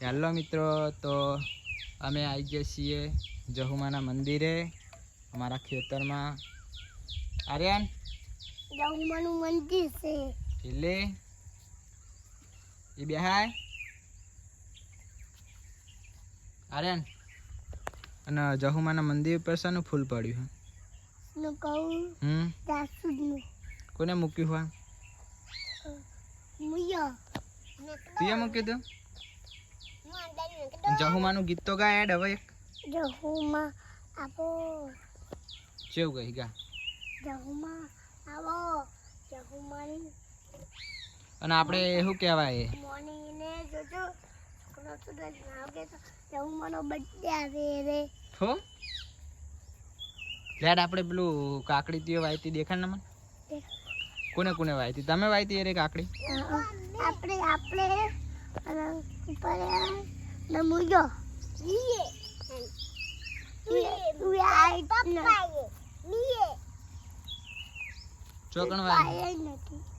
Hello મિત્રો તો અમે આવી ગયા છીએ જહુમાના મંદિરે અમારા ખેતરમાં. આર્યન? જહુમાનું મંદિર છે. એટલે? એ બેહાય. આર્યન? અને જહુમાના મંદિર પર શાનું ફૂલ પડ્યું હમ? કોને મૂક્યું હોય? તું મૂક્યું તું? જહુમાનું ગીત તો ગાય એડ હવે એક. જહુમાં આવો. કેવું ગઈ ગા? જહુમા આવો. જહુમાની અને આપણે શું કહેવાય? મોર્નિંગને જોજો. છોકરો તો વાગે તો જહુમાનો બર્થડે આવે રે. હો? લેડ આપણે પેલું કાકડી તીઓ વાયતી દેખાડ ને મને. કોને કોને વાયતી? તમે વાયતી અરે કાકડી? આપણે આપણે. અને વાય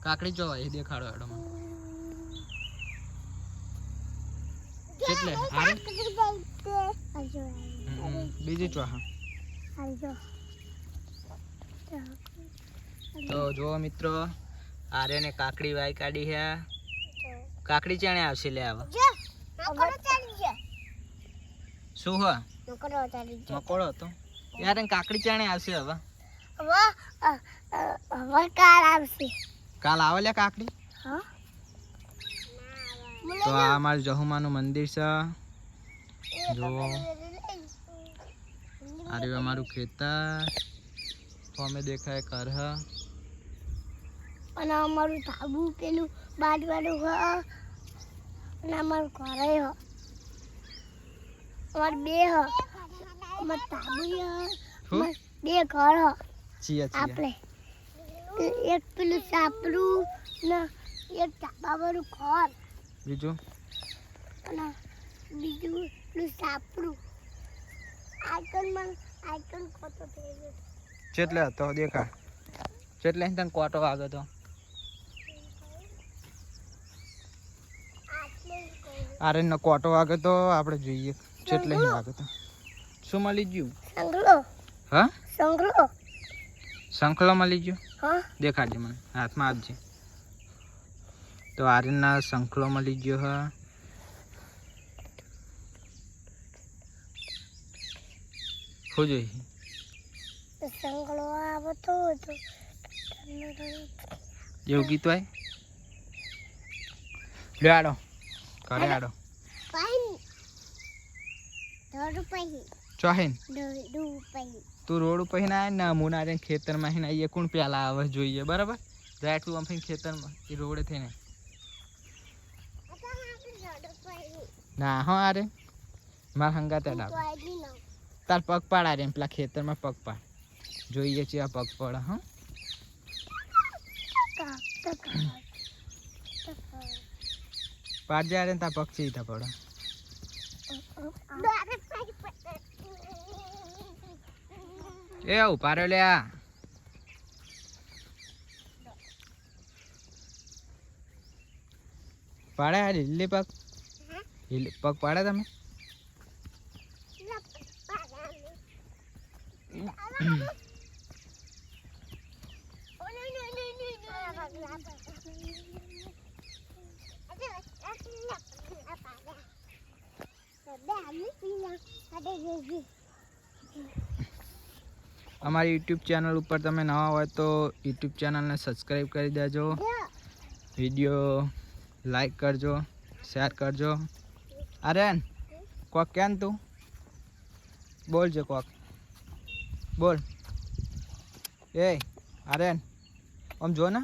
કાકડી ચો એ દેખાડો એડો કેટલે હારે બીજી ચો હા તો જો મિત્રો આર્યને ને કાકડી વાય કાઢી હે કાકડી ચાણે આવશે લે આવા. શું હ? મકોડો હતો. યાર એને કાકડી ચાણે આવશે હવે. કાલ આવશે. કાલ આવે લે કાકડી? તો આ અમારું જહુમાનું મંદિર છે. જો. આ રહ્યું અમારું ખેતર. અમે દેખાય કરહ હ. અને અમારું ધાબુ પેલું બાજવાળું હ અને અમારું ઘરે હ. અમાર બે હ. અમાર ધાબુ હ. બે ઘર હ. આપણે એક પેલું સાપરું ને એક ધાબાવાળું ઘર. બીજું? અને બીજું પેલું સાપરું આઈકનમાં આઈકન ખોટો થઈ ગયો. ચેટલે હતો? દેખા ચેટલે તને કોટો વાગ્યો તો? જ ન કોટો વાગે તો આપણે જોઈએ. જેટલે વાગે તો. શું મળી ગયું? સંગલો. હા? સંગલો. સંખલો મળી ગયો? હા. દેખાડજે મને. હાથમાં આપજે તો આર્યનના શંખલો મળી ગયો હા. શું જોઈએ? સંખલો આવતો હતો એવું ગીત હોય? લે ઘરે આડો. ચોહેન તું રોડ ઉપર ના આવે ને મુના જઈને ખેતરમાં હિને આવીએ કોણ પેલા આવે જોઈએ બરાબર? જાય આમ ખેતરમાં એ રોડે થઈને. ના હો અરે માર હંગા તે ડાબ તાર પગ પાડા રે પેલા ખેતરમાં પગ પાડ. જોઈએ છીએ આ પગ પડે હા. પાડ જાય રે તા ચીતા એ રહ્યો લ્યા પાડે આ લીલી પગ? લીલી પગ પાડે તમે? અમારી યુટ્યુબ ચેનલ ઉપર તમે નવા હોય તો યુટ્યુબ ચેનલને સબસ્ક્રાઈબ કરી દેજો. વીડિયો લાઈક કરજો શેર કરજો. આર્યન કોક કેમ તું? બોલ છે કોક. બોલ. એ આર્યન આમ જો ને.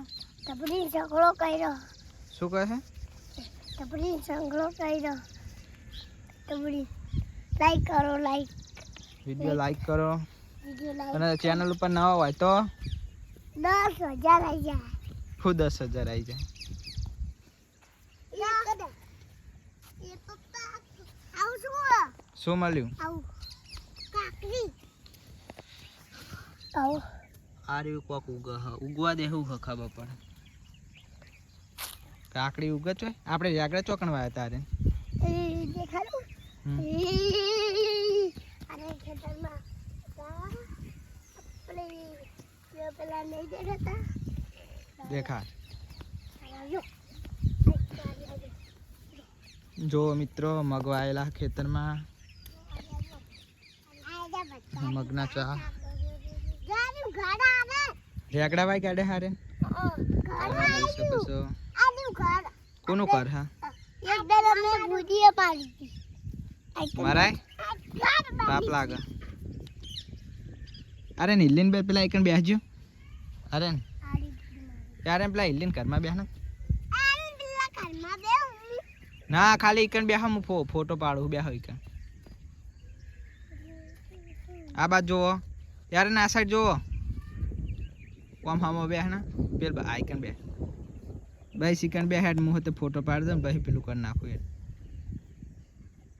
તપડી સંગળો કર્યો. શું કહે છે? તપડી સંગળો કર્યો. તપડી લાઈક કરો લાઈક વિડિયો લાઈક કરો. અને ચેનલ ઉપર નવા હોય તો? દસ હજાર આવી જાય. ખુદ દસ હજાર આવી જાય. શું મળ્યું? આ રહ્યું કોક ઉગ ઉગવા દેવું હ ખબર પડે. કાકડી ઉગે છે આપણે જાગડા ચોકણવા હતા એ દેખાડું. અને ખેતરમાં આપણે જો પેલા નહીં દેખાતા દેખા જો મિત્રો મગવાયેલા ખેતરમાં મગના ચા. ગાડી રેકડા ભાઈ કાઢે હારે? કોનું કર હા? એક દર અમે ભૂજીએ પાડી મારાય પાપ લાગે. અરે ને ઇલ્લીન બે પેલા એકન બેસજો. અરે ત્યારે પેલા ઇલીન ઘરમાં બેહ ને? ના ખાલી એકન બેહ હું ફોટો પાડું બેહો એકન આ બાજુ જોવો યાર ના સાઈડ જોવો કોમ હામો બેહ ને? પેલ આઈકન બે ભાઈ સિકન બે હેડ મું હોતે ફોટો પાડી દઉં પછી પેલું કરી નાખું યાર